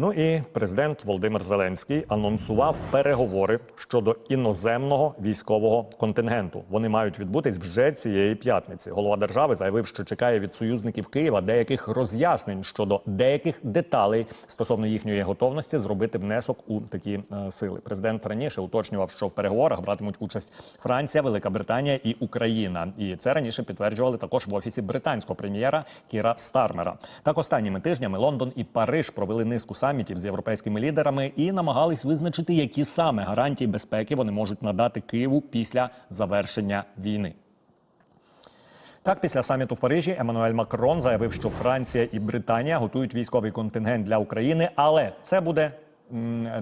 Ну і президент Володимир Зеленський анонсував переговори щодо іноземного військового контингенту. Вони мають відбутись вже цієї п'ятниці. Голова держави заявив, що чекає від союзників Києва деяких роз'яснень щодо деяких деталей стосовно їхньої готовності зробити внесок у такі е, сили. Президент раніше уточнював, що в переговорах братимуть участь Франція, Велика Британія і Україна. І це раніше підтверджували також в офісі британського прем'єра Кіра Стармера. Так останніми тижнями Лондон і Париж провели низку самітів з європейськими лідерами і намагались визначити, які саме гарантії безпеки вони можуть надати Києву після завершення війни. Так, після саміту в Парижі Еммануель Макрон заявив, що Франція і Британія готують військовий контингент для України, але це буде.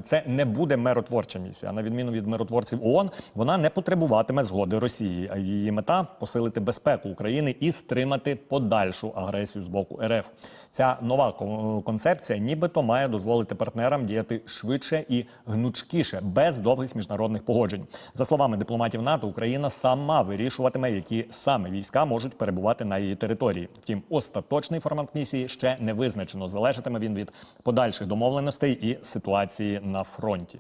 Це не буде миротворча місія. На відміну від миротворців ООН, вона не потребуватиме згоди Росії. А її мета посилити безпеку України і стримати подальшу агресію з боку РФ. Ця нова кон- концепція, нібито має дозволити партнерам діяти швидше і гнучкіше, без довгих міжнародних погоджень. За словами дипломатів НАТО, Україна сама вирішуватиме, які саме війська можуть перебувати на її території. Втім, остаточний формат місії ще не визначено. Залежатиме він від подальших домовленостей і ситуації на фронті.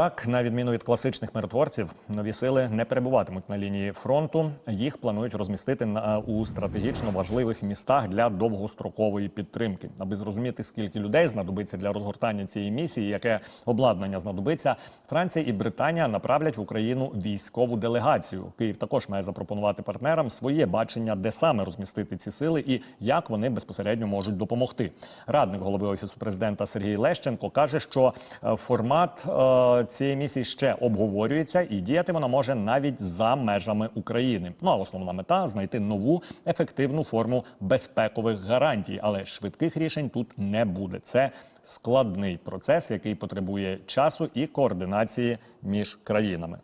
Так, на відміну від класичних миротворців, нові сили не перебуватимуть на лінії фронту. Їх планують розмістити на у стратегічно важливих містах для довгострокової підтримки. Аби зрозуміти, скільки людей знадобиться для розгортання цієї місії, яке обладнання знадобиться, Франція і Британія направлять в Україну військову делегацію. Київ також має запропонувати партнерам своє бачення, де саме розмістити ці сили і як вони безпосередньо можуть допомогти. Радник голови офісу президента Сергій Лещенко каже, що е, формат е, цієї місії ще обговорюється, і діяти вона може навіть за межами України. Ну а основна мета знайти нову ефективну форму безпекових гарантій, але швидких рішень тут не буде. Це складний процес, який потребує часу і координації між країнами.